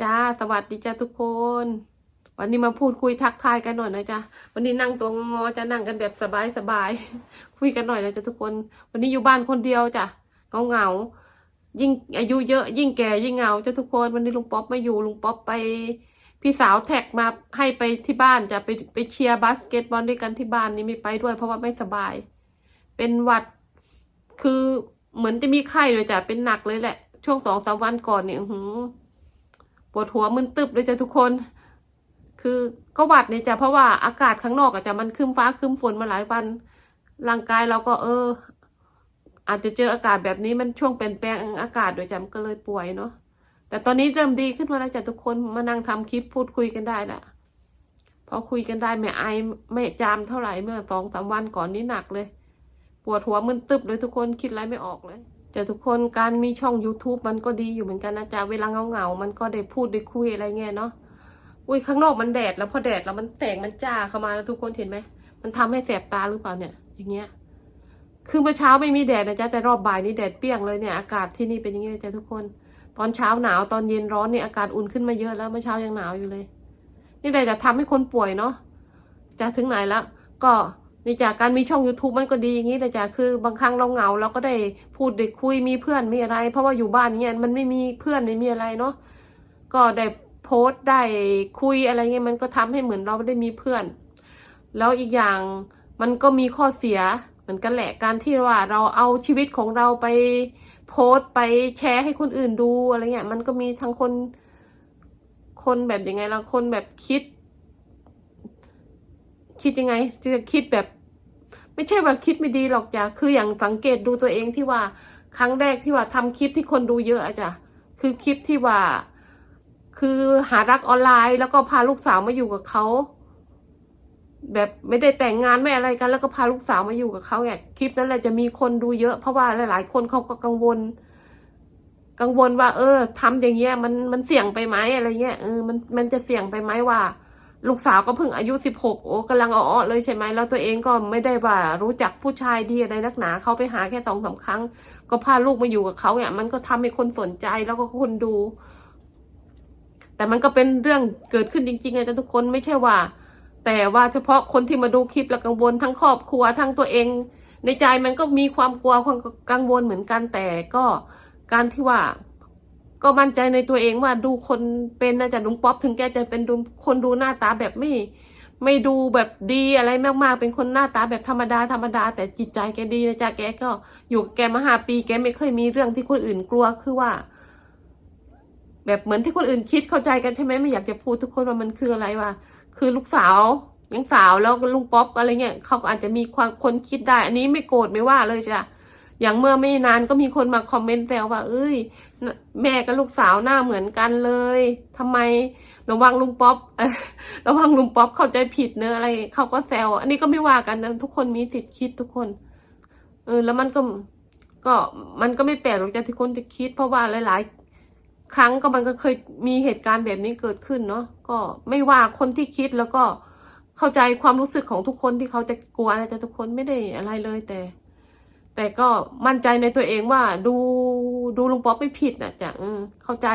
จ้าสวัสดีจ้าทุกคน วันนี้มาพูดคุยทักทายกันหน่อยนะจ๊ะวันนี้นั่งตัวงอจะนั่งกันแบบสบายสบายคุยกันหน่อยนะจ๊ะทุกคน วันนี้อยู่บ้านคนเดียวจ้ะเงาเงายิ่งอายุเยอะ ยิ่งแก่ยิ่งเหงาจ้ะทุกคน วันนี้ลุงป๊อปไม่อยู่ลุงป๊อปไป พี่สาวแท็กมาให้ไปที่บ้านจะไปไปเชียร์บาสเกตบอลด้วยกันที่บ้านนี่ไม่ไปด้วย เพราะว่าไม่สบาย เป็นหวัดคือเหมือนจะมีไข้เลยจ้ะเป็นหนักเลยแหละ ช่วงสองสามวันก่อนเนี่ยหือ วดหัวมึนตึบเลยจ้ะทุกคน คือก็หวัดเนี่ยจ้ะเพราะว่าอากาศข้างนอกอะจ้ะมันคึมฟ้าคึมฝนมาหลายวันร่างกายเราก็เออ อาจจะเจออากาศแบบนี้มันช่วงเปลี่ยนแปลงอากาศโดยจ้ะมันก็เลยป่วยเนาะแต่ตอนนี้เริ่มดีขึ้นมาแล้วจ้ะทุกคนมานั่งทำคลิปพูดคุยกันได้ละพอคุยกันได้ไม่ไอไม่จามเท่าไหร่เมื่อสองสามวันก่อนนี้หนักเลย ปวดหัวมึนตึบเลยทุกคนคิดอะไรไม่ออกเลย แต่ทุกคนการมีช่อง YouTube มันก็ดีอยู่เหมือนกันนะจ๊ะเวลาเงาเงาๆมันก็ได้พูดได้คุยอะไรเงี้ยเนาะอุ้ยข้างนอกมันแดดแล้วพอแดดแล้วมันแสงมันจ้าเข้ามาแล้วทุกคนเห็นไหมมันทำให้แสบตาหรือเปล่าเนี่ย อย่างเงี้ย คือเมื่อเช้าไม่มีแดดนะจ๊ะแต่รอบบ่ายนี่แดดเปรี้ยงเลยเนี่ยอากาศที่นี่เป็นอย่างนี้นะจ๊ะทุกคน ตอนเช้าหนาวตอนเย็นร้อนเนี่ยอากาศอุ่นขึ้นมาเยอะแล้วเมื่อเช้ายังหนาวอยู่เลย นี่แหละจะทำให้คนป่วยเนาะจะถึงไหนแล้วก็ นี่จากการมีช่อง youtube มันก็ดีอย่างนี้เลยจ้ะคือบางครั้งเราเหงาเราก็ได้พูดได้คุยมีเพื่อนมีอะไร เพราะว่าอยู่บ้านเนี่ยมันไม่มีเพื่อนไม่มีอะไรเนาะก็ได้โพสต์ได้คุยอะไรเงี้ยมันก็ทำให้เหมือนเราได้มีเพื่อน แล้วอีกอย่างมันก็มีข้อเสียเหมือนกันแหละการที่ว่าเราเอาชีวิตของเราไปโพสต์ไปแชร์ให้คนอื่นดูอะไรเงี้ยมันก็มีทั้งคนคนแบบยังไงล่ะคนแบบคิด คิดยังไงจะคิดแบบ ไม่ใช่ว่าคิดไม่ดีหรอกจ้ะคืออย่างสังเกตดูตัวเองที่ว่า ครั้งแรกที่ว่าทำคลิปที่คนดูเยอะอะจ้ะคือคลิปที่ว่า คือหารักออนไลน์ แล้วก็พาลูกสาวมาอยู่กับเขาแบบไม่ได้แต่งงานไม่อะไรกัน แล้วก็พาลูกสาวมาอยู่กับเขาเนี่ยคลิปนั้นแหละจะมีคนดูเยอะ เพราะว่าหลาย ๆ คนเขาก็กังวล กังวลว่า เออทำอย่างเงี้ยมันมันเสี่ยงไปไหมอะไรเงี้ยเออมันมันจะเสี่ยงไปไหมว่า ลูกสาวก็เพิ่งอายุสิบหกโอ้กำลังอ้อเลยใช่ไหมแล้วตัวเองก็ไม่ได้ว่ารู้จักผู้ชายดีอะไรนักหนาเขาไปหาแค่สองสาครั้ง ก็พาลูกมาอยู่กับเขาเนี่ยมันก็ทำให้คนสนใจแล้วก็คนดู แต่มันก็เป็นเรื่องเกิดขึ้นจริงๆไงทุกคนไม่ใช่ว่า แต่ว่าเฉพาะคนที่มาดูคลิปแล้วกังวลทั้งครอบครัวทั้งตัวเอง ในใจมันก็มีความกลัวความกังวลเหมือนกันแต่ก็การที่ว่า ก็มั่นใจในตัวเองว่าดูคนเป็นนะจ๊ะลุงป๊อปถึงแกจะเป็นดูคนดูหน้าตาแบบไม่ ไม่ดูแบบดีอะไรมากๆ เป็นคนหน้าตาแบบธรรมดาธรรมดา แต่จิตใจแกดีนะจ๊ะแกก็อยู่แกมาห้าปีแกไม่เคยมีเรื่องที่คนอื่นกลัวคือว่า แบบเหมือนที่คนอื่นคิดเข้าใจกันใช่ไหมไม่อยากจะพูดทุกคนว่ามันคืออะไรว่าคือลูกสาวยังสาวแล้วลุงป๊อปอะไรเงี้ยเขาก็อาจจะมีความคนคิดได้ อันนี้ไม่โกรธไม่ว่าเลยจ้ะ อย่างเมื่อไม่นานก็มีคนมาคอมเมนต์แซวว่า เอ้ย แม่กับลูกสาวหน้าเหมือนกันเลยทำไมระวังลุงป๊อประวังลุงป๊อปเข้าใจผิดเนอะอะไรเขาก็แซวอันนี้ก็ไม่ว่ากันนะทุกคนมีสิทธิ์คิดทุกคน เออ แล้วมันก็ก็มันก็ไม่แปลกหรอกจะที่คนจะคิด เพราะว่าหลาย ๆ ครั้งก็มันก็เคยมีเหตุการณ์แบบนี้เกิดขึ้นเนาะก็ไม่ว่าคนที่คิดแล้วก็เข้าใจความรู้สึกของทุกคนที่เขาจะกลัวอะไรแต่ทุกคนไม่ได้อะไรเลยแต่ แต่ก็มั่นใจในตัวเองว่าดูดูลุงป๊อปไม่ผิดนะจ๊ะเออเข้าใจ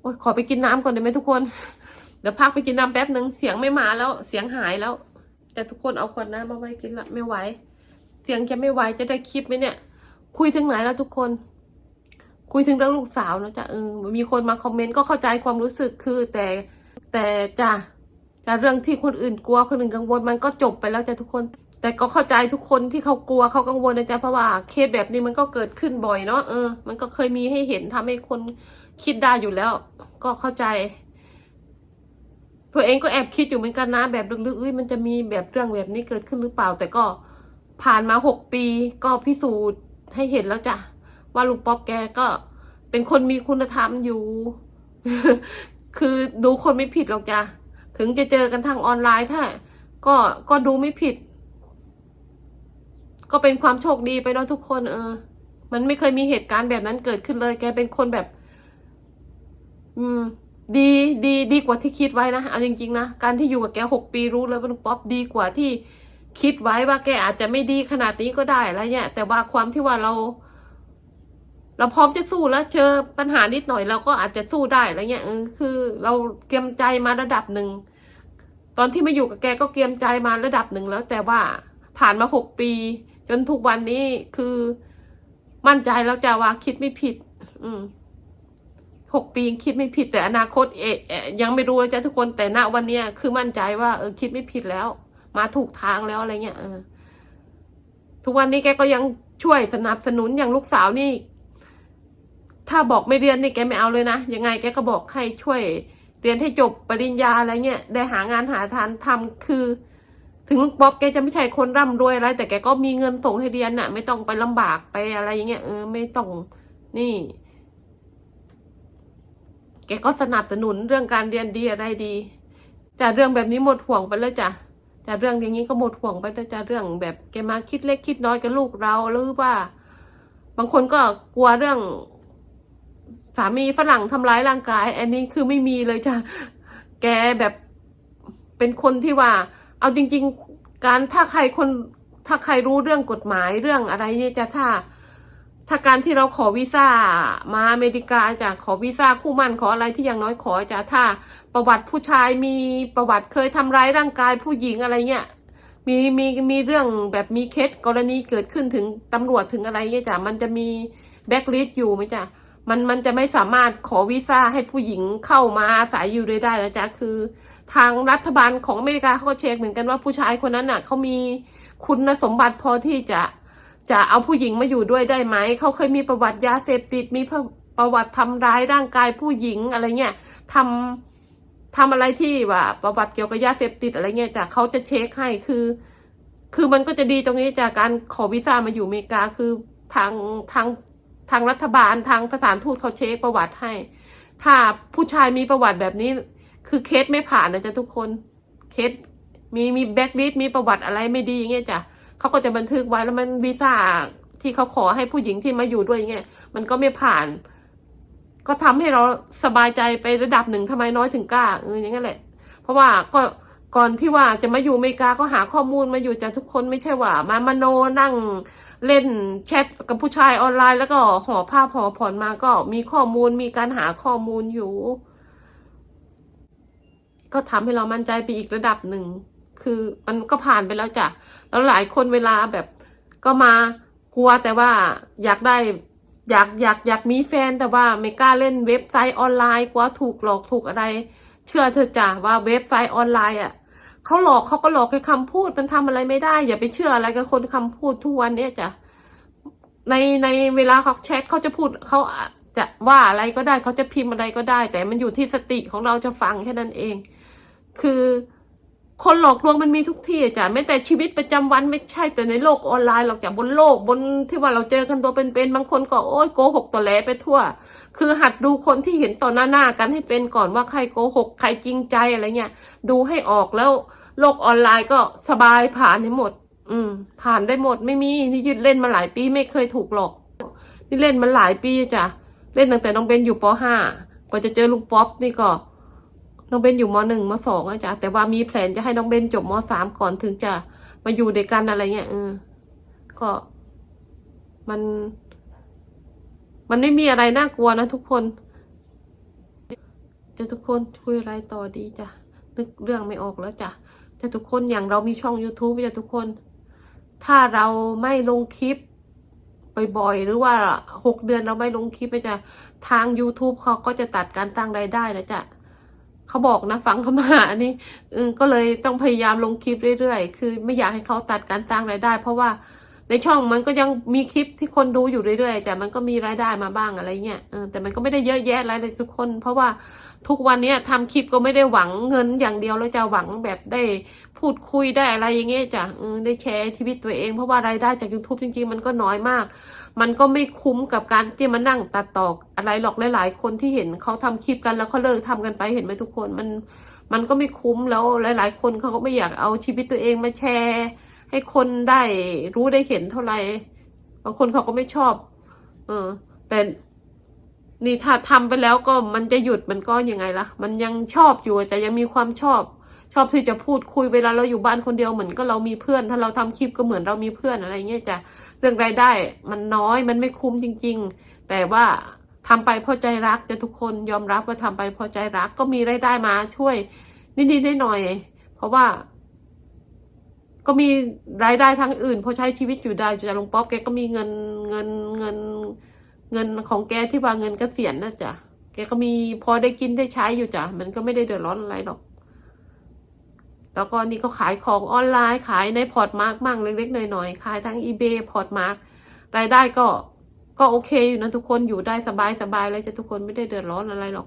โอ้ยขอไปกินน้ำก่อนได้ไหมทุกคน เดี๋ยวพักไปกินน้ำแป๊บหนึ่งเสียงไม่มาแล้ว เสียงหายแล้ว แต่ทุกคนเอาขวดน้ำมาไว้กินละไม่ไหวเสียงจะไม่ไหวจะได้คลิปไหมเนี่ย คุยถึงไหนแล้วทุกคน คุยถึงเรื่องลูกสาวนะจ๊ะเออมีคนมาคอมเมนต์ก็เข้าใจความรู้สึกคือ แต่แต่จ้ะแต่เรื่องที่คนอื่นกลัวคนอื่นกังวลมันก็จบไปแล้วจ้ะทุกคน แต่ก็เข้าใจทุกคนที่เขากลัวเขากังวลนะจ๊ะเพราะว่าเคสแบบนี้มันก็เกิดขึ้นบ่อยเนาะเออ มันก็เคยมีให้เห็นทำให้คนคิดได้อยู่แล้ว ก็เข้าใจ ตัวเองก็แอบคิดอยู่เหมือนกันนะ แบบลึกๆเอ้ยมันจะมีแบบเรื่องแบบนี้เกิดขึ้นหรือเปล่า แต่ก็ผ่านมาหกปีก็พิสูจน์ให้เห็นแล้วจ้ะว่าลุงป๊อปแกก็เป็นคนมีคุณธรรมอยู่ คือดูคนไม่ผิดหรอกจ้ะถึงจะเจอกันทางออนไลน์ถ้า ก็ก็ดูไม่ผิด ก็เป็นความโชคดีไปเนาะทุกคน เออ มันไม่เคยมีเหตุการณ์แบบนั้นเกิดขึ้นเลย แกเป็นคนแบบ อืม ดีดีดีกว่าที่คิดไว้นะเอาจริงๆนะการที่อยู่กับแกหกปีรู้เลยว่าลุงป๊อปดีกว่าที่คิดไว้ว่าแกอาจจะไม่ดีขนาดนี้ก็ได้อะไรเงี้ยแต่ว่าความที่ว่าเรา เราพร้อมจะสู้แล้วเจอปัญหานิดหน่อยเราก็อาจจะสู้ได้อะไรเงี้ยเออคือ เราเตรียมใจมาระดับหนึ่งตอนที่มาอยู่กับแกก็เตรียมใจมาระดับหนึ่งแล้ว แต่ว่าผ่านมาหกปี จนทุกวันนี้คือมั่นใจแล้วจะว่าคิดไม่ผิด อืมหกปียังคิดไม่ผิด แต่อนาคตเอะเอยังไม่รู้เลยจ้ะทุกคนแต่ณวันเนี้ยคือมั่นใจว่าเออคิดไม่ผิดแล้ว มาถูกทางแล้วอะไรเงี้ยเออทุกวันนี้แกก็ยังช่วยสนับสนุนอย่างลูกสาวนี่ ถ้าบอกไม่เรียนนี่แกไม่เอาเลยนะยังไงแกก็บอกให้ช่วย เรียนให้จบปริญญาอะไรเงี้ยได้หางานหาทานทำคือ ถึงลูกป๊อบแกจะไม่ใช่คนร่ำรวยอะไรแต่แกก็มีเงินส่งให้เรียนน่ะ ไม่ต้องไปลำบากไปอะไรอย่างเงี้ยเออไม่ต้องนี่ แกก็สนับสนุนเรื่องการเรียนดีอะไรดีจะเรื่องแบบนี้หมดห่วงไปแล้วจ้ะจะเรื่องอย่างนี้ก็หมดห่วงไปแล้วจ้ะเรื่องแบบแกมาคิดเล็กคิดน้อยกับลูกเราหรือว่า บางคนก็กลัวเรื่อง สามีฝรั่งทำร้ายร่างกาย อันนี้คือไม่มีเลยจ้ะแกแบบเป็นคนที่ว่า เอาจริง ๆ การถ้าใครคนถ้าใครรู้เรื่องกฎหมายเรื่องอะไรเนี่ยจะถ้า ถ้าการที่เราขอวีซ่ามาอเมริกาจะขอวีซ่าคู่มั่นขออะไรที่อย่างน้อยขอจะถ้าประวัติผู้ชายมีประวัติเคยทำร้ายร่างกายผู้หญิงอะไรเงี้ยมีมีมีเรื่องแบบมีเคสกรณีเกิดขึ้นถึงตำรวจถึงอะไรเงี้ยจ้ะมันจะมีแบ็กลิสต์อยู่ไหมจ้ะมันมันจะไม่สามารถขอวีซ่าให้ผู้หญิงเข้ามาอาศัยอยู่ได้ได้แล้วจ้ะคือ ทางรัฐบาลของอเมริกาเขาก็เช็คเหมือนกันว่าผู้ชายคนนั้นน่ะเขามีคุณสมบัติพอที่จะจะเอาผู้หญิงมาอยู่ด้วยได้ไหม เขาเคยมีประวัติยาเสพติด มีประประวัติทำร้ายร่างกายผู้หญิงอะไรเงี้ยทำทำอะไรที่ว่า ประวัติเกี่ยวกับยาเสพติดอะไรเงี้ยจากเขาจะเช็คให้คือ คือมันก็จะดีตรงนี้จากการขอวีซ่ามาอยู่อเมริกาคือทางทางทางรัฐบาลทางสถานทูตเขาเช็คประวัติให้ ถ้าผู้ชายมีประวัติแบบนี้ คือเคสไม่ผ่านนะจ๊ะทุกคนเคสมีมีแบ็กลิสมีประวัติอะไรไม่ดีอย่างเงี้ยจ้ะเขาก็จะบันทึกไว้แล้วมันวีซ่าที่เขาขอให้ผู้หญิงที่มาอยู่ด้วยเงี้ยมันก็ไม่ผ่าน ก็ทำให้เราสบายใจไประดับหนึ่งทำไมน้อยถึงกล้าเอออย่างนั้นแหละ เพราะว่าก็ก่อนที่ว่าจะมาอยู่อเมริกาก็หาข้อมูลมาอยู่จากทุกคนไม่ใช่ว่า มามโนนั่งเล่นแชทกับผู้ชายออนไลน์ แล้วก็ห่อผ้าห่อผ่อนมาก็มีข้อมูลมีการหาข้อมูลอยู่ ก็ทำให้เรามั่นใจไปอีกระดับหนึ่ง คือมันก็ผ่านไปแล้วจ้ะ แล้วหลายคนเวลาแบบก็มากลัวแต่ว่าอยากได้อยากอยากอยากมีแฟนแต่ว่าไม่กล้าเล่นเว็บไซต์ออนไลน์กลัวถูกหลอกถูกอะไร เชื่อเธอจ้ะว่าเว็บไซต์ออนไลน์อะเขาหลอกเขาก็หลอกแค่คำพูดมันทำอะไรไม่ได้ อย่าไปเชื่ออะไรกับคนคำพูดทุกวันเนี้ยจ้ะในในเวลาเขาแชทเขาจะพูดเขาจะว่าอะไรก็ได้เขาจะพิมพ์อะไรก็ได้ แต่มันอยู่ที่สติของเราจะฟังแค่นั้นเอง คือคนหลอกลวงมันมีทุกที่จ้ะไม่แต่ชีวิตประจำวันไม่ใช่แต่ในโลกออนไลน์หรอกจ้ะบนโลกบนที่ว่าเราเจอกันตัวเป็นๆบางคนก็โอ้ยโกหกตัวแหลไปทั่ว คือหัดดูคนที่เห็นต่อหน้าหน้ากันให้เป็นก่อนว่าใครโกหกใครจริงใจอะไรเงี้ยดูให้ออกแล้ว โลกออนไลน์ก็สบายผ่านให้หมด อืม ผ่านได้หมดไม่มีนี่ยืดเล่นมาหลายปีไม่เคยถูกหลอกนี่เล่นมาหลายปีจ้ะเล่นตั้งแต่น้องเบนอยู่ปห้ากว่าจะเจอลุงป๊อปนี่ก็ น้องเบนอยู่มหนึ่งมสองอะจ้ะแต่ว่ามีแผนจะให้น้องเบนจบมสามก่อนถึงจะมาอยู่ด้วยกันอะไรเงี้ยเออก็มัน มันไม่มีอะไรน่ากลัวนะทุกคนจะทุกคนคุยอะไรต่อดีจ้ะนึกเรื่องไม่ออกแล้วจ้ะจะทุกคนอย่างเรามีช่อง youtube จะทุกคน ถ้าเราไม่ลงคลิปบ่อยๆหรือว่าหกเดือนเราไม่ลงคลิปไปจ้ะทาง youtube เขาก็จะตัดการตั้งรายได้แล้วจ้ะ เขาบอกนะฟังเขามาอันนี้ก็เลยต้องพยายามลงคลิปเรื่อยๆ คือไม่อยากให้เขาตัดการสร้างรายได้ เพราะว่าในช่องมันก็ยังมีคลิปที่คนดูอยู่เรื่อยๆแต่มันก็มีรายได้มาบ้างอะไรเงี้ยแต่มันก็ไม่ได้เยอะแยะอะไรเลยทุกคน เพราะว่าทุกวันนี้ยทำคลิปก็ไม่ได้หวังเงินอย่างเดียวแล้วจะหวังแบบได้พูดคุยได้อะไรอย่างเงี้ยจ้ะได้แชร์ชีวิตตัวเองเพราะว่ารายได้จาก YouTube จริงๆ มันก็น้อยมาก มันก็ไม่คุ้มกับการที่มานั่งตัดต่ออะไรหรอกหลาย ๆ คนที่เห็นเขาทำคลิปกันแล้วเขาเลิกทำกันไปเห็นไหมทุกคนมันมันก็ไม่คุ้มแล้วหลาย ๆ คนเขาก็ไม่อยากเอาชีวิตตัวเองมาแชร์ ให้คนได้รู้ได้เห็นเท่าไหร่บางคนเขาก็ไม่ชอบ เออ แต่นี่ถ้าทำไปแล้วก็มันจะหยุดมันก็ยังไงล่ะ มันยังชอบอยู่แต่ยังมีความชอบ ชอบที่จะพูดคุยเวลาเราอยู่บ้านคนเดียวเหมือนก็เรามีเพื่อน ถ้าเราทำคลิปก็เหมือนเรามีเพื่อนอะไรเงี้ยจ้ะ เรื่องรายได้มันน้อยมันไม่คุ้มจริง ๆ แต่ว่าทำไปเพราะใจรักจะทุกคนยอมรับว่าทำไปเพราะใจรักก็มีรายได้มาช่วย นิดๆหน่อยเพราะว่า ก็มีรายได้ทางอื่นพอใช้ชีวิตอยู่ได้แต่หลงป๊อบแกก็มีเงินเงินเงิน เงินของแกที่ว่าเงินเกษียณนะจ๊ะแกก็มีพอได้กินได้ใช้อยู่จ้ะมันก็ไม่ได้เดือดร้อนอะไรหรอก แล้วก็นี่ก็ขายของออนไลน์ขายในพอร์ตมาร์กมั่งเล็กๆหน่อยๆขายทั้งอีเบพอร์ตมาร์กรายได้ก็ก็โอเคอยู่นะทุกคนอยู่ได้สบายสบายเลยจะทุกคนไม่ได้เดือดร้อนอะไรหรอก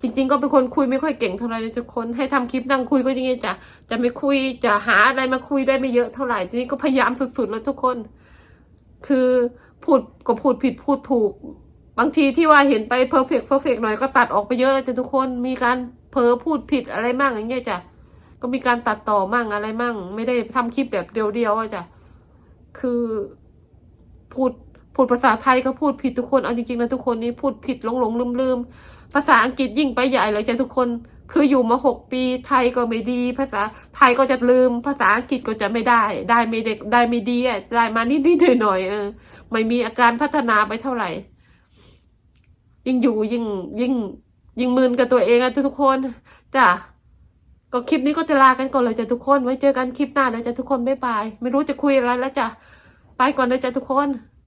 จริง ๆ ก็เป็นคนคุยไม่ค่อยเก่งเท่าไหร่ทุกคนให้ทำคลิปนั่งคุยก็ยังไงจะจะไม่คุยจะหาอะไรมาคุยได้ไม่เยอะเท่าไหร่ทีนี้ก็พยายามสุดๆแล้วทุกคน คือพูดก็พูดผิดพูดถูก บางทีที่ว่าเห็นไปเพอร์เฟกเพอร์เฟกหน่อยก็ตัดออกไปเยอะเลยจ้ะทุกคนมีการเผลอพูดผิดอะไรมั่งอย่างเงี้ยจ้ะ ก็มีการตัดต่อมั่งอะไรมั่ง ไม่ได้ทำคลิปแบบเดียวๆอะจ้ะคือพูดพูดภาษาไทยก็พูดผิดทุกคนเอาจริงๆนะทุกคนนี่พูดผิดหลงหลงลืมลืมๆภาษาอังกฤษยิ่งไปใหญ่เลยจ้ะทุกคน คืออยู่มาหกปี ไทยก็ไม่ดี ภาษาไทยก็จะลืม ภาษาอังกฤษก็จะไม่ได้ ได้ไม่เด็กได้ไม่ดีอะได้มานิดๆหน่อยๆเออไม่มีอาการพัฒนาไปเท่าไหร่ ยิ่งอยู่ยิ่งยิ่ง ยิ่งมึนกับตัวเองอะทุกคนจ้ะ ก็คลิปนี้ก็จะลากันก่อนเลยจ้ะทุกคน ไว้เจอกันคลิปหน้าเลยจ้ะทุกคนบ๊ายบาย ไม่รู้จะคุยอะไรแล้วจ้ะ ไปก่อนเลยจ้ะทุกคน